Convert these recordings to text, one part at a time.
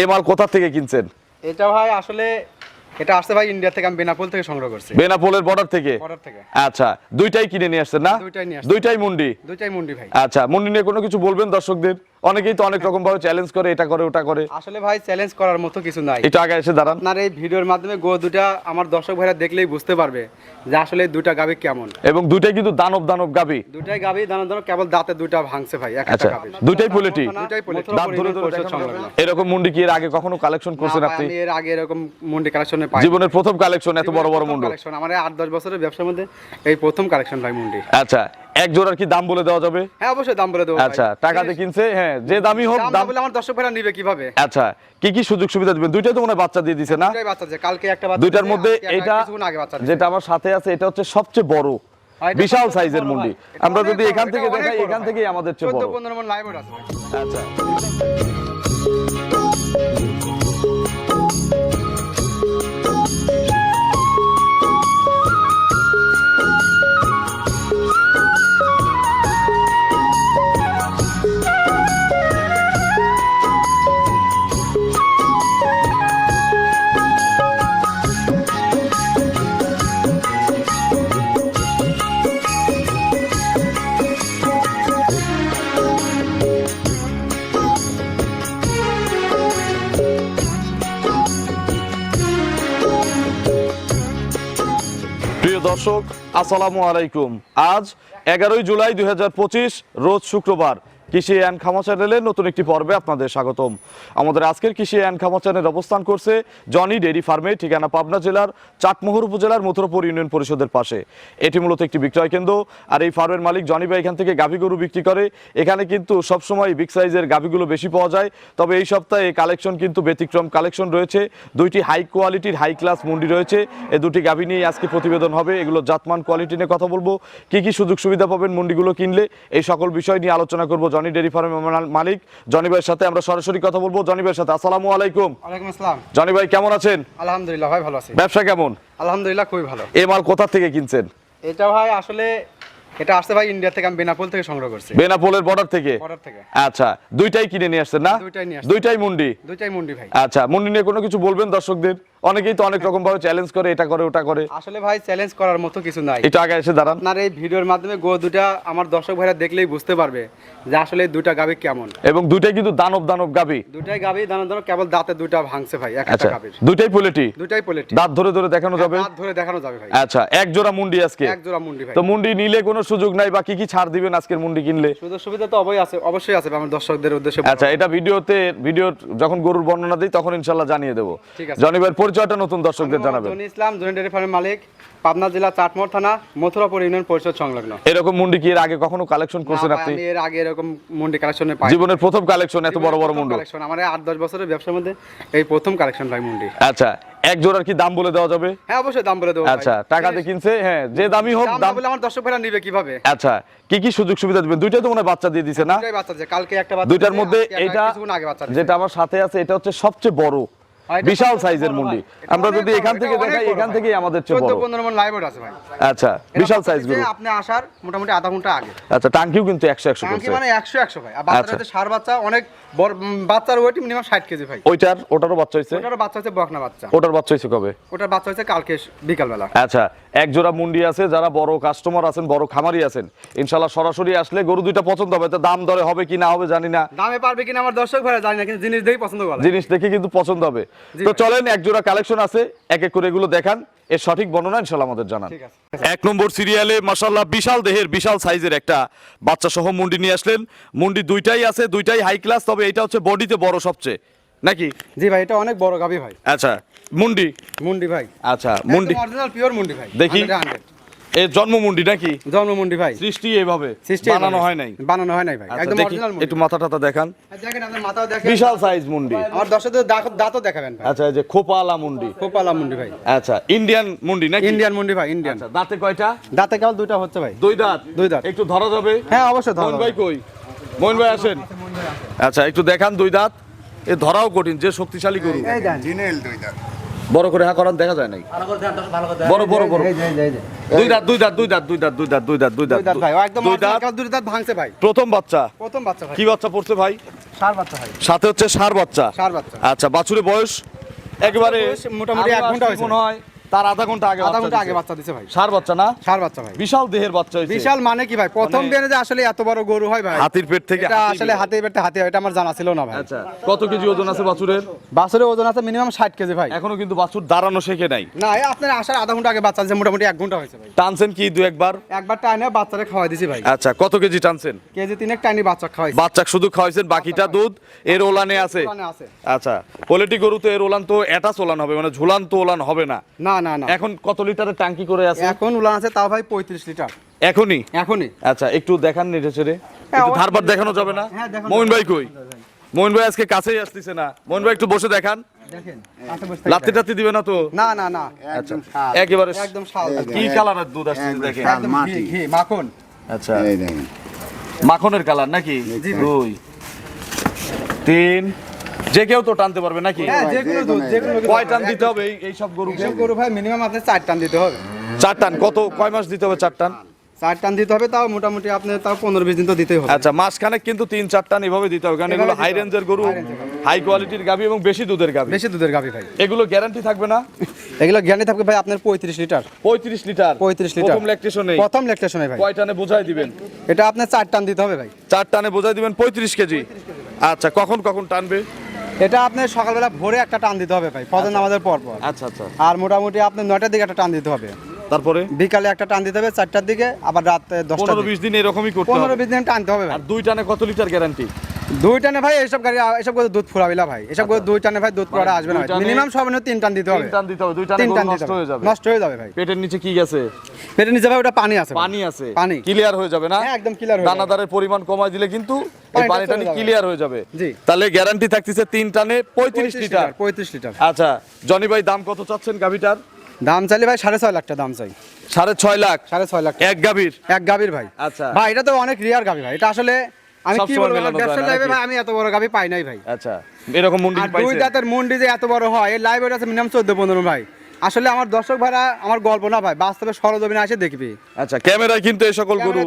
এ মাল কোথা থেকে কিনছেন? এটা ভাই আসলে এটা আসছে ভাই ইন্ডিয়া থেকে আমি বেনাপোল থেকে সংগ্রহ করছি। বেনাপোলের বর্ডার থেকে? বর্ডার থেকে। আচ্ছা দুইটাই কিনে নিয়ে আসছেন না? দুইটাই নিয়ে। দুইটাই মুন্ডি? দুইটাই মুন্ডি ভাই। আচ্ছা মুন্ডি নিয়ে কোনো কিছু বলবেন দর্শকদের? অনেকেই তো অনেক রকম ভাবে চ্যালেঞ্জ করে এটা করে ওটা করে। আসলে ভাই চ্যালেঞ্জ করার মতো কিছু নাই। এটা আগে এসে দাঁড়ান। আপনার এই ভিডিওর মাধ্যমে গো দুটা আমার দর্শক ভাইরা দেখলেই বুঝতে পারবে যে আসলে দুটা গাবি কেমন। এবং দুইটাই কিন্তু দানব দানব গাবি। দুটাই গাবি দানা দানা কেবল দাঁতে দুইটা ভাঙছে ভাই একটা আচ্ছা গাবি। দুইটাই পোলেটি? দুইটাই পোলেটি। দাঁত ধরে ধরে। এরকম মুন্ডি কি এর আগে কখনো কালেকশন করছেন না আপনি? আমি এর আগে এরকম মুন্ডি কালেকশনে পাই জীবনের প্রথম কালেকশন এত বড় বড় মুন্ডু। কালেকশন আমার এই আট দশ বছরের ব্যবসার মধ্যে এই প্রথম কালেকশন ভাই মুন্ডি। আচ্ছা এক জোড়ার কি দাম বলে দেওয়া যাবে? হ্যাঁ অবশ্যই দাম বলে দেবো আচ্ছা টাকা দিয়ে কিনছে হ্যাঁ যে দামি হোক দাম বলে আমার দর্শক ভাইরা নিবে কীভাবে? আচ্ছা কি কি সুযোগ সুবিধা দিবেন? দুইটাই তো মনে বাচ্চা দিয়ে দিছে না? বাচ্চা কালকে একটা বাচ্চা দুইটার মধ্যে এটা। যেটা আমার সাথে আছে এটা হচ্ছে সবচেয়ে বড় হ্যাঁ, বিশাল সাইজের বড় মুন্ডি। আমরা যদি এখান থেকে দেখাই এখান। থেকেই আমাদের চেয়ে 14 15 মন লাইভ আছে আচ্ছা। প্রিয় দর্শক আসসালামু আলাইকুম। আজ এগারোই জুলাই দু হাজার পঁচিশ রোজ শুক্রবার। কৃষি অ্যান্ড খামা চ্যানেলের নতুন একটি পর্বে আপনাদের স্বাগতম। আমাদের আজকের কৃষি অ্যান্ড খামা চ্যানেল অবস্থান করছে জনি ডেইরি ফার্মে, ঠিকানা পাবনা জেলার চাটমোহর উপজেলার মথুরাপুর ইউনিয়ন পরিষদের পাশে। এটি মূলত একটি বিক্রয় কেন্দ্র, আর এই ফার্মের মালিক জনি ভাই এখান থেকে গাভী গরু বিক্রি করে। এখানে কিন্তু সবসময় বিগ সাইজের গাভীগুলো বেশি পাওয়া যায়, তবে এই সপ্তাহে কালেকশন কিন্তু ব্যতিক্রম কালেকশন রয়েছে। দুইটি হাই কোয়ালিটির হাই ক্লাস মুন্ডি রয়েছে এই দুটি গাভী নিয়ে আজকে প্রতিবেদন হবে, এগুলো জাতমান কোয়ালিটি নিয়ে কথা বলব। কি কি সুযোগ সুবিধা পাবেন মুন্ডিগুলো কিনলে, এই সকল বিষয় নিয়ে আলোচনা করব জনি ডেরি ফার্মের মালিক। জনি ভাইয়ের সাথে আমরা সরাসরি কথা বলব। জনি ভাইয়ের সাথে আসসালামু আলাইকুম। ওয়ালাইকুম আসসালাম। জনি ভাই কেমন আছেন? আলহামদুলিল্লাহ ভাই ভালো আছি। ব্যবসা কেমন? আলহামদুলিল্লাহ খুবই ভালো। এ মাল কোথা থেকে কিনছেন? এটা ভাই আসলে এটা আসছে ভাই ইন্ডিয়া থেকে আমি বেনাপোল থেকে সংগ্রহ করছি। বেনাপোলের বর্ডার থেকে? বর্ডার থেকে। আচ্ছা দুইটাই কিনে নিয়ে আসছেন না? দুইটাই নিয়ে দুইটাই মুন্ডি? দুইটাই মুন্ডি ভাই। আচ্ছা মুন্ডি নিয়ে কোনো কিছু বলবেন দর্শকদের? অনেকেই তো অনেক রকম ভাবে চ্যালেঞ্জ করে এটা করে ওটা করে। আসলে ভাই চ্যালেঞ্জ করার মতো কিছু নাই। এটা আগে এসে দাঁড়ান। আপনার এই ভিডিওর মাধ্যমে গো দুটা আমার দর্শক ভাইরা দেখলেই বুঝতে পারবে যে আসলে দুটা গাবি কেমন। এবং দুইটাই কিন্তু দানব দানব গাবি দুটাই গাবি দানা দানা কেবল দাঁতে দুইটা ভাঙছে ভাই একটা আচ্ছা গাবির দুইটাই পোলেটি? দুটাই পোলেটি। দাঁত ধরে ধরে দেখানো যাবে? দাঁত ধরে দেখানো যাবে ভাই। আচ্ছা এক জোড়া মুন্ডি আজকে। এক জোড়া মুন্ডি ভাই। তো মুন্ডি নিলে কোনো সুযোগ নাই বা কি কি ছাড় দিবেন আজকের মুন্ডি কিনলে? সুযোগ সুবিধা তো অবশ্যই আছে অবশ্যই আছে আমার দর্শকদের উদ্দেশ্যে আচ্ছা এটা ভিডিওতে ভিডিও যখন গরুর বর্ণনা দেই তখন ইনশাল্লাহ জানিয়ে দেবো। ঠিক আছে। জনি ভাইয়ের পরিচয়টা নতুন দর্শকদের জানাবেন। জনি ইসলাম জনি ডেয়ারি ফার্মের মালিক পাবনা জেলা চাটমোহর থানা মথুরাপুর ইউনিয়ন পরিষদ সংলগ্ন। এরকম মুন্ডি কি এর আগে কখনো কালেকশন করছেন আপনি? আমি এর আগে এরকম মুন্ডি কালেকশনে পাই জীবনের প্রথম কালেকশন এত বড় বড় মুন্ডু। কালেকশন আমার এই আট দশ বছরের ব্যবসার মধ্যে এই প্রথম কালেকশন ভাই মুন্ডি। আচ্ছা এক জোড়ার কি দাম বলে দেওয়া যাবে? হ্যাঁ অবশ্যই দাম বলে দেবো আচ্ছা টাকা দিয়ে কিনছে? হ্যাঁ যে দামি হোক দাম বলে আমার দর্শক ভাইরা নিবে কীভাবে? আচ্ছা কি কি সুযোগ সুবিধা দিবেন? দুইটা তো মনে বাচ্চা দিয়ে দিছে না? দুইটাই বাচ্চা কালকে একটা বাচ্চা দুইটার মধ্যে এটা যেটা আমার সাথে আছে এটা হচ্ছে সবচেয়ে বড় বিশাল সাইজের মুন্ডি। আমরা যদি এখান থেকে দেখাই এখান। থেকেই আমাদের চেয়ে 14 বড়। 15 মন লাইভ আছে ভাই। আচ্ছা বিশাল সাইজগুলো আপনি আসার মোটামুটি আধা ঘণ্টা আগে। আচ্ছা টাঙ্কিও কিন্তু একশো একশো টাঙ্কি করছে। মানে 100 100 ভাই। আর বাচ্চাটা আচ্ছা। সার বাচ্চা অনেক বাচ্চার ওয়েট মিনিমাম 60 কেজি ভাই। ওইটার ওটারও বাচ্চা হয়েছে ওটার বাচ্চা হচ্ছে বকনা বাচ্চা। ওটার বাচ্চা হয়েছে কবে? ওটার বাচ্চা হচ্ছে কালকে বিকাল বেলা আচ্ছা এক জোড়া মুন্ডি আছে যারা বড় কাস্টমার আছেন বড় খামারি আছেন ইনশাল্লাহ সরাসরি আসলে গরু দুইটা পছন্দ হবে। তো দাম দরে হবে কি না হবে জানি না। দামে পারবে কিনা আমার দর্শক ভাইরা জানি না কিন্তু জিনিস দেখেই পছন্দ করে। জিনিস দেখে কিন্তু পছন্দ হবে। তো চলেন এক জোড়া কালেকশন আছে এক এক করে এগুলো দেখান। এর সঠিক বর্ণনা ইনশাল্লাহ আমাদের জানান। এক নম্বর সিরিয়ালে মাসাল্লাহ বিশাল দেহের বিশাল সাইজের একটা বাচ্চা সহ মুন্ডি নিয়ে আসলেন। মুন্ডি দুইটাই আছে দুইটাই হাই ক্লাস তবে এটা হচ্ছে বডিতে বড় সবচেয়ে। নাকি? জি ভাই এটা অনেক বড় গাবি ভাই। আচ্ছা মুন্ডি? মুন্ডি ভাই। আচ্ছা মুন্ডি। অরিজিনাল পিওর মুন্ডি ভাই। দেখি। 100 এ জন্ম নাকি? জন্ম মুন্ডি ভাই। সৃষ্টি এইভাবে সৃষ্টি বানানো হয় নাই। বানানো হয় নাই ভাই। আচ্ছা, একদম অরিজিনাল মুন্ডি। একটু মাথা টাথা দেখান দেখেন আপনার মাথাও দেখেন। বিশাল সাইজ মুন্ডি। আমার দর্শকদের দাঁতও দেখাবেন ভাই। আচ্ছা এই যে খোপালা মুন্ডি। মুন্ডি ভাই। আচ্ছা ইন্ডিয়ান মুন্ডি নাকি? ইন্ডিয়ান মুন্ডি ভাই ইন্ডিয়ান আচ্ছা দাঁতে কয়টা? দাঁতে কেবল দুইটা হচ্ছে ভাই। দুই দাঁত? দুই দাঁত। একটু ধরা যাবে? হ্যাঁ অবশ্যই ধরো ভাই কই? মোহন ভাই আসেন। আচ্ছা একটু দেখান দুই দাঁত। এ ধরাও কঠিন যে শক্তিশালী গরু। এই দেন। জিনেল দুই দাঁত। বড় করে হ্যাঁ হা দেখা যায় নাই। বড় বড় বড়। দুই দাঁত দুই দাঁত দুই দাঁত দুই দাঁত দুই দাঁত দুই দাঁত দুই দাঁত। ভাই একদম দুই দাঁত। দুই দাঁত ভাঙছে ভাই। প্রথম বাচ্চা। প্রথম বাচ্চা ভাই। কি বাচ্চা পড়ছে ভাই? সার বাচ্চা ভাই। সাথে হচ্ছে সার বাচ্চা। সার বাচ্চা। আচ্ছা বাছুরের বয়স? একেবারে মোটামুটি এক ঘণ্টা হয়েছে। মনে হয়। তার আধা ঘণ্টা আগে আধা ঘণ্টা আগে বাচ্চা দিছে ভাই। সার বাচ্চা না? সার বাচ্চা ভাই। বিশাল দেহের বাচ্চা হয়েছে। বিশাল মানে কি ভাই? প্রথম মানে- বিয়ানে যে আসলে এত বড় গরু হয় ভাই হাতির পেট থেকে এটা আসলে বের। হাতে পেটে হাতে হয়, এটা আমার জানা ছিল না ভাই। আচ্ছা কত কেজি ওজন আছে বাছুরের? বাছুরের ওজন আছে মিনিমাম ষাট কেজি ভাই। এখনও কিন্তু বাছুর দাঁড়ানো শেখে নাই। না এই আপনার আসার আধা ঘণ্টা আগে বাচ্চা দিছে মোটামুটি এক ঘণ্টা হয়েছে ভাই। টানছেন কি দু একবার? একবার টাইনে বাচ্চারে খাওয়াই দিছি ভাই। আচ্ছা কত কেজি টানছেন? কেজি তিনেক টাইনি বাচ্চা খাওয়াইছি। বাচ্চা শুধু খাওয়াইছেন বাকিটা দুধ এর ওলানে আছে। আছে। আচ্ছা পোলেটি গরু তো এর ওলান তো অ্যাটাচ ওলান হবে মানে ঝুলান তো ওলান হবে না। না না না। এখন কত লিটারের ট্যাঙ্কি করে আছে? এখন উলান আছে তাও ভাই পঁয়ত্রিশ লিটার। এখনই? এখনই। আচ্ছা একটু দেখান নেটে ছেড়ে হ্যাঁ, একটু ধারবার দেখানো যাবে না? হ্যাঁ, মোহন ভাই কই? মোহন ভাই আজকে কাছেই আসতেছে না। মোহন ভাই একটু বসে দেখান। দেখেন কাছে বসে থাকি লাত্তি টাত্তি দিবে না তো? না না না। আচ্ছা একেবারে একদম কি কালারের দুধ আসছে দেখেন? শাল। একদম মাটি। ঘি ঘি মাখন। আচ্ছা। মাখনের কালার নাকি? দুই তিন যে কেউ তো টানতে পারবে নাকি? হ্যাঁ কয় টান দিতে হবে এই- সব এসব গরু ভাই মিনিমাম আপনার চার টান দিতে হবে। চার টান। কত কয় মাস দিতে হবে চার টান? চার টান দিতে হবে তাও মোটামুটি আপনার তাও পনেরো বিশ দিন তো দিতেই হবে। আচ্ছা মাসখানেক কিন্তু তিন চার টান এভাবে দিতে হবে কারণ এগুলো হাই রেঞ্জের গরু গরু। হাই কোয়ালিটির গাভি এবং বেশি দুধের গাভি। বেশি দুধের গাভি ভাই। এগুলো গ্যারান্টি থাকবে না? এগুলো জ্ঞানী থাকবে ভাই আপনার পঁয়ত্রিশ লিটার। পঁয়ত্রিশ লিটার? পঁয়ত্রিশ লিটার। প্রথম ল্যাকটেশনে প্রথম লেকটেশনে ভাই। কয় টানে বোঝাই দিবেন? এটা আপনার চার টান দিতে হবে ভাই। চার টানে বোঝাই দিবেন পঁয়ত্রিশ কেজি। আচ্ছা কখন কখন টানবে? এটা আপনার সকালবেলা ভোরে একটা টান দিতে হবে ভাই ফজর নামাজের পর পর। আচ্ছা আচ্ছা। আর মোটামুটি আপনার নয়টার দিকে একটা টান দিতে হবে। তারপরে? বিকালে একটা টান দিতে হবে চারটার দিকে আবার রাত দশটা পনেরো বিশ দিন এরকমই করতে পনেরো বিশ দিন টানতে হবে আর দুই টানে কত লিটার গ্যারান্টি দুই টানে ভাই এসব গাড়ি এসব করে দুধ ফুরাবিলা ভাই। এসব করে দুই টানে ভাই দুধ ফুরাটা আসবে না মিনিমাম সর্বনিম্ন তিন টান দিতে হবে। তিন টান দিতে হবে দুই টানে নষ্ট হয়ে যাবে। নষ্ট হয়ে যাবে ভাই। পেটের নিচে কি গেছে? পেটের নিচে ভাই ওটা পানি আছে পানি আছে। পানি। ক্লিয়ার হয়ে যাবে না? হ্যাঁ, একদম হয়ে দানাদারের পরিমাণ কমায় দিলে কিন্তু এই পানিটা পানিটা চলে যাবে। ক্লিয়ার হয়ে যাবে। তাহলে গ্যারান্টি থাকতেছে তিন টানে পঁয়ত্রিশ লিটার। পঁয়ত্রিশ লিটার। আচ্ছা জনি ভাই দাম কত চাচ্ছেন গাভিটার? দাম চাইলে ভাই সাড়ে ছয় লাখ টাকা দাম চাই। সাড়ে ছয় লাখ? সাড়ে ছয় লাখ এক গাভীর? এক গাভীর ভাই। আচ্ছা। ভাই এটা তো অনেক রিয়ার গাভী ভাই। এটা আসলে আমি কি বলব? ভাই আমি এত বড় গাভী পাই নাই ভাই। আচ্ছা এরকম মুন্ডি আর দুই দাঁতের মুন্ডি যে এত বড় হয় এই লাইভ আছে মিনিমাম চোদ্দ পনেরো ভাই। আসলে আমার দর্শক ভাইরা আমার গল্প না ভাই বাস্তবে সরজমিনে আসে দেখবি। আচ্ছা ক্যামেরায় কিন্তু এই সকল গরু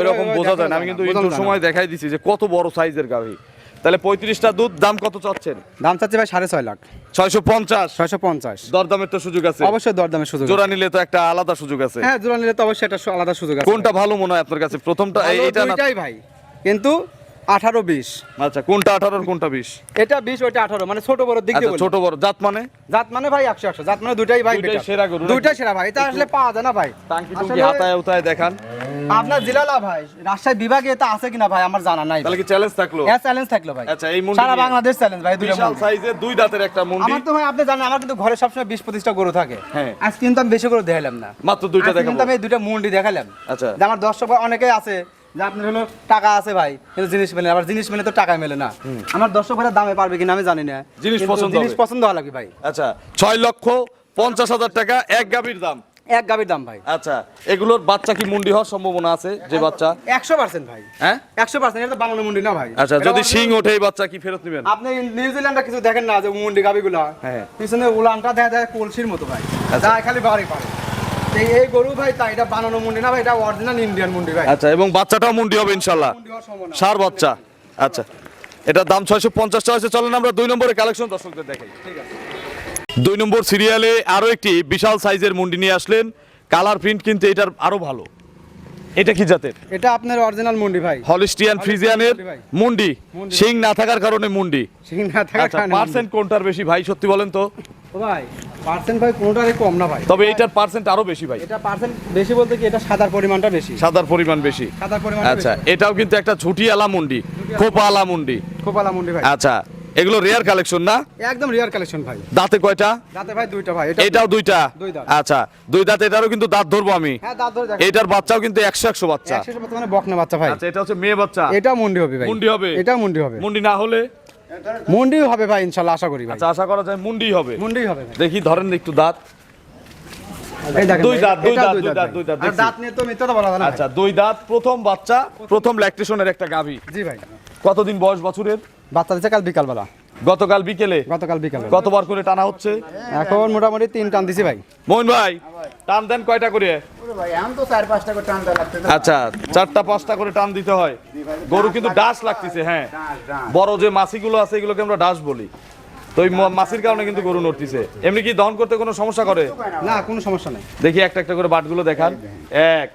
এরকম বোঝা যায় না। আমি কিন্তু ইন্টুর সময় দেখাই দিছি যে কত বড় সাইজের গাভী। তাহলে পঁয়ত্রিশটা দুধ দাম কত চাচ্ছেন? দাম চাচ্ছি ভাই সাড়ে ছয় লাখ। ছয়শো পঞ্চাশ? ছয়শো পঞ্চাশ। দরদামের তো সুযোগ আছে? অবশ্যই দরদামের সুযোগ জোড়া নিলে তো একটা আলাদা সুযোগ আছে। হ্যাঁ জোড়া নিলে তো অবশ্যই একটা আলাদা সুযোগ আছে। কোনটা ভালো মনে হয় আপনার কাছে? প্রথমটা এই- এইটা না ভাই। কিন্তু আঠারো বিশ। আচ্ছা কোনটা আঠারোর কোনটা বিশ? এটা বিশ ওইটা আঠারো মানে ছোট বড় দিক দিয়ে আচ্ছা ছোট বড় জাত মানে? জাত মানে ভাই একশো একশো জাত মানে দুইটাই ভাই সেরা গরু নাকি? দুইটাই সেরা ভাই এটা আসলে পাওয়া যায় না ভাই। হাতায় উতায় দেখান। আপনার জেলালা ভাই রাজশাহী বিভাগে এটা আছে কিনা ভাই? আমার জানা নাই। তাহলে কি চ্যালেঞ্জ থাকল? হ্যাঁ চ্যালেঞ্জ থাকল ভাই। আচ্ছা, এই মুন্ডি সারা বাংলাদেশ চ্যালেঞ্জ ভাই দুইটা বিশাল। সাইজের দুই দাঁতের একটা মুন্ডি। আমার তো ভাই আপনি জানেন আমার কিন্তু ঘরে সবসময় বিশ পঁচিশটা গরু থাকে। হ্যাঁ। আজ কিন্তু আমি বেশি করে দেখালাম না। মাত্র দুইটা আজকে কিন্তু আমি দুইটা মুন্ডি দেখালাম। আচ্ছা। যে আমার দর্শক অনেকেই আছে যে আপনার হলো টাকা আছে ভাই কিন্তু জিনিস মেলে আবার জিনিস মেলে তো টাকা মেলে না। আমার দর্শক ভাইরা দামে পারবে কিনা আমি জানি না। জিনিস পছন্দ জিনিস পছন্দ হওয়া লাগবে ভাই। আচ্ছা ছয় লক্ষ পঞ্চাশ হাজার টাকা এক গাভীর দাম। এক গাবির দাম ভাই। আচ্ছা এগুলোর বাচ্চা কি মুন্ডি হওয়ার সম্ভাবনা আছে যে বাচ্চা? একশো পার্সেন্ট ভাই। হ্যাঁ? একশো পার্সেন্ট এটা বানানো মুন্ডি না ভাই। আচ্ছা যদি শিং ওঠে এই বাচ্চা কি ফেরত নেবেন? আপনি নিউজিল্যান্ডে কিছু দেখেন না যে মুন্ডি গাবিগুলা হ্যাঁ। পিছনে উলানটা দেখা যায় কলসির মতো ভাই। আচ্ছা। যা খালি বাড়ি পারে। এই গরু ভাই তাই এটা বানানো মুন্ডি না ভাই এটা অরিজিনাল ইন্ডিয়ান মুন্ডি ভাই। আচ্ছা এবং বাচ্চাটাও মুন্ডি হবে ইনশাল্লাহ। সার বাচ্চা। আচ্ছা এটার দাম ছয়শো পঞ্চাশ টাকা আছে চলেন আমরা দুই নম্বরে কালেকশন দর্শকদের দেখাই। দুই নম্বর সিরিয়ালে আরও একটি বিশাল সাইজের মুন্ডি নিয়ে আসলেন। কালার প্রিন্ট কিন্তু এটার আরও ভালো। এটা কি জাতের? এটা আপনার অরিজিনাল মুন্ডি ভাই। হলিস্টিয়ান ফ্রিজিয়ানের মুন্ডি। শিং না থাকার কারণে মুন্ডি। সিং না থাকা আচ্ছা না পার্সেন্ট কোনটার বেশি ভাই সত্যি বলেন তো। ভাই পার্সেন্ট ভাই কোনোটারই কম না ভাই। তবে এইটার পার্সেন্ট আরও বেশি ভাই। এটা পার্সেন্ট বেশি বলতে কি এটা সাদার পরিমাণটা বেশি? সাদার পরিমাণ বেশি। সাদার পরিমাণ আচ্ছা এটাও কিন্তু একটা ছুটি আলা মুন্ডি খোপা আলা মুন্ডি। খোপালা মুন্ডি ভাই। আচ্ছা এগুলো রেয়ার কালেকশন না? একদম রিয়ার কালেকশন ভাই। দাঁতে কয়টা? দাঁতে ভাই দুইটা ভাই এটা এটাও দুইটা? দুই দাঁত। আচ্ছা দুই দাঁত এটারও কিন্তু দাঁত ধরবো আমি। হ্যাঁ দাঁত ধরে দেখেন। এটার বাচ্চাও কিন্তু একশো একশো বাচ্চা। একশো মানে বকনা বাচ্চা ভাই। আচ্ছা এটা হচ্ছে মেয়ে বাচ্চা। এটা মুন্ডি হবে ভাই। মুন্ডি হবে? এটা মুন্ডি হবে। মুন্ডি না হলে? মুন্ডি হবে ভাই ইনশাল্লাহ আশা করি ভাই। আচ্ছা আশা করা যায় মুন্ডি হবে। মুন্ডি হবে ভাই। দেখি ধরেন একটু দাঁত। দুই দাঁত, দুই এটা দাঁত, দুই দাঁত, দুই দাঁত, আর দাঁত নিয়ে তো মিথ্যা বলা যায় না আচ্ছা দুই দাঁত প্রথম বাচ্চা প্রথম ল্যাকটেশনের একটা গাভী। জি ভাই। কতদিন বয়স বছরের? বাচ্চা দিচ্ছে কাল বিকালবেলা। গতকাল বিকেলে? গতকাল বিকালে। কতবার করে টানা হচ্ছে? এখন মোটামুটি তিন টান দিছি ভাই। মোহন ভাই টান দেন কয়টা করে? ভাই এখন তো চার পাঁচটা করে টানতে লাগছে আচ্ছা চারটা পাঁচটা করে টান দিতে হয়। গরু কিন্তু ডাস লাগতেছে হ্যাঁ। বড় যে মাছিগুলো আছে এগুলোকে আমরা ডাস বলি। তো ওই ম- মাছির কারণে কিন্তু গরু নড়তিছে। এমনি কি দহন করতে কোনো সমস্যা করে? না কোনো সমস্যা নেই। দেখি একটা একটা করে বাটগুলো দেখান। এক।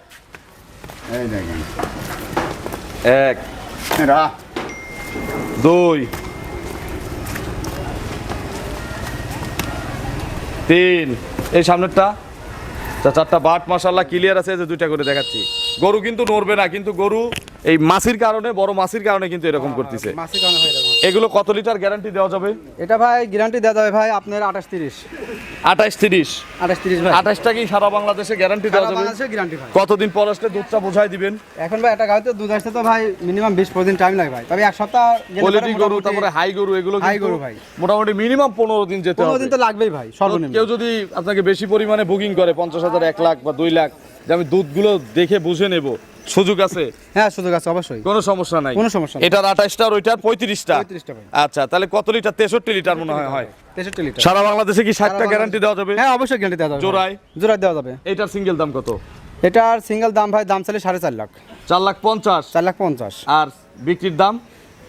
এক। রা দুই। তিন। এই সামনেরটা? তা চারটা বাট মাসাল্লাহ ক্লিয়ার আছে যে দুইটা করে দেখাচ্ছি। গরু কিন্তু নড়বে না, কিন্তু গরু এই মাছির কারণে বড় মাছির কারণে কিন্তু এরকম করতেছে। মাসিক কারণে হয়। এগুলো কত লিটার গ্যারান্টি দেওয়া যাবে? এটা ভাই গ্যারান্টি দেওয়া যাবে ভাই আপনার আঠাশ তিরিশ। আঠাশ তিরিশ? আঠাশ তিরিশ ভাই। আঠাশটা কি সারা বাংলাদেশে গ্যারান্টি দেওয়া যাবে? বাংলাদেশে গ্যারান্টি ভাই। কতদিন পর আসলে দুধটা বোঝাই দিবেন? এখন ভাই একটা গাড়িতে দুধ আসতে তো ভাই মিনিমাম বিশ পনেরো দিন টাইম লাগে ভাই। তবে এক সপ্তাহ কোয়ালিটি গরু তারপরে হাই গরু এগুলো হাই গরু ভাই। মোটামুটি মিনিমাম পনেরো দিন যেতে পনেরো দিন তো লাগবেই ভাই সর্বনিম্ন। কেউ যদি আপনাকে বেশি পরিমাণে বুকিং করে পঞ্চাশ হাজার এক লাখ বা দুই লাখ যে আমি দুধগুলো দেখে বুঝে নেব সুযোগ আছে? হ্যাঁ সুযোগ আছে অবশ্যই। কোনো সমস্যা নাই। কোনো সমস্যা এটার আঠাশটা আর ওইটার পঁয়ত্রিশটা? আচ্ছা তাহলে কত লিটার? তেষট্টি লিটার মনে হয় হয়। তেষট্টি লিটার। সারা বাংলাদেশে কি ষাটটা গ্যারান্টি দেওয়া যাবে? হ্যাঁ অবশ্যই গ্যারান্টি দেওয়া যাবে। জোড়ায়? জোড়ায় দেওয়া যাবে। এটার সিঙ্গেল দাম কত? এটার সিঙ্গেল দাম ভাই দাম চাইলে সাড়ে চার লাখ। চার লাখ পঞ্চাশ। চার লাখ পঞ্চাশ। আর বিক্রির দাম?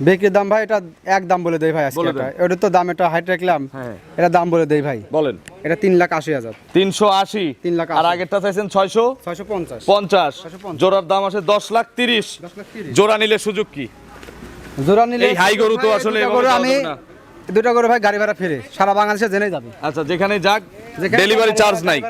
বিক্রির দাম ভাই এটা এক দাম বলে দেই ভাই আজকে এটা এটা তো দাম এটা হাইট রাখলাম হ্যাঁ। এটা দাম বলে দেই ভাই। বলেন। এটা তিন লাখ আশি হাজার। তিনশো আশি। তিন লাখ আর আগেরটা চাইছেন ছয়শো? ছয়শো পঞ্চাশ। পঞ্চাশ। জোড়ার দাম আছে দশ লাখ তিরিশ। জোড়া নিলে সুযোগ কি? জোড়া নিলে এই হাই গরু তো আসলে আমি দুটো করে ভাই গাড়ি ভাড়া ফিরে। সারা বাংলাদেশে জেনে যাবে। আচ্ছা যেখানে যাক ডেলিভারি চার্জ নাই।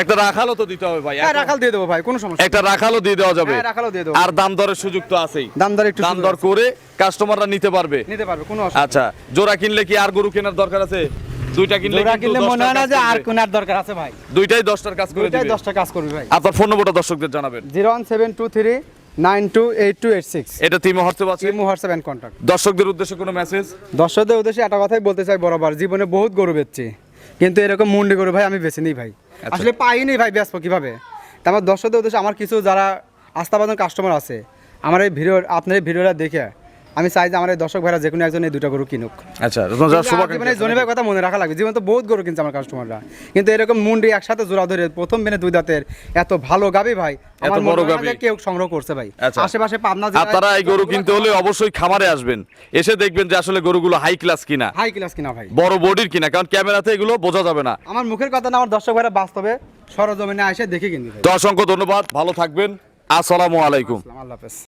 একটা রাখালও তো দিতে হবে ভাই হ্যাঁ রাখাল দিয়ে দেবো ভাই কোনো সমস্যা একটা রাখালও দিয়ে দেওয়া যাবে। হ্যাঁ, রাখালও দিয়ে দেবো। আর দাম দরের সুযোগ তো আছেই। দাম দর একটু দাম দর। করে কাস্টমাররা নিতে পারবে। নিতে পারবে কোনো অসুবিধা আচ্ছা জোড়া কিনলে কি আর গরু কেনার দরকার আছে? দুইটা কিনলে কিনলে মনে হয় না যে আর। কোনার দরকার আছে ভাই। দুইটাই দশটার কাজ করে দুইটাই দিবে। দশটা কাজ করবে ভাই। আপনার ফোন নম্বরটা দর্শকদের জানাবেন। Zero one seven two three nine two eight two eight six. এটা তিন মুহূর্তে আছে ইমো হোয়াটসঅ্যাপ অ্যান্ড কন্ট্যাক্ট দর্শকদের উদ্দেশ্যে কোনো মেসেজ দর্শকদের উদ্দেশ্যে একটা কথাই বলতে চাই বরাবর জীবনে বহুত গরু বেচছি। কিন্তু এরকম মুন্ডি গরু ভাই আমি বেছে নিই ভাই। আসলে পাইনি ভাই ব্যস্ত, কীভাবে? তা আমার দর্শকদের উদ্দেশ্যে আমার কিছু যারা আস্থাবাদন কাস্টমার আছে, আমার এই ভিডিও আপনার এই ভিডিওটা দেখে আমি চাই যে আমার দর্শক ভাইরা যে কোনো একজন এই দুটো গরু কিনুক। আচ্ছা জীবনে জনি ভাই কথা মনে রাখা লাগবে। জীবনে তো বহুত গরু কিনছে আমার কাস্টমাররা কিন্তু এরকম মুন্ডি একসাথে জোড়া ধরে প্রথম বেনে দুই দাঁতের এত ভালো গাবি ভাই আমার বড় কেউ সংগ্রহ করছে ভাই। আচ্ছা। আশেপাশে পাবনা আপনারা এই গরু কিনতে হলে অবশ্যই খামারে আসবেন। এসে দেখবেন যে আসলে গরুগুলো হাই ক্লাস কিনা। হাই ক্লাস কিনা ভাই। বড় বডির কিনা কারণ ক্যামেরাতে এগুলো বোঝা যাবে না। আমার মুখের কথা না আমার দর্শক ভাইরা বাস্তবে সরজমিনে এসে দেখে কিনবে তো অসংখ্য ধন্যবাদ ভালো থাকবেন। আসসালামু আলাইকুম। আল্লাহ হাফেজ।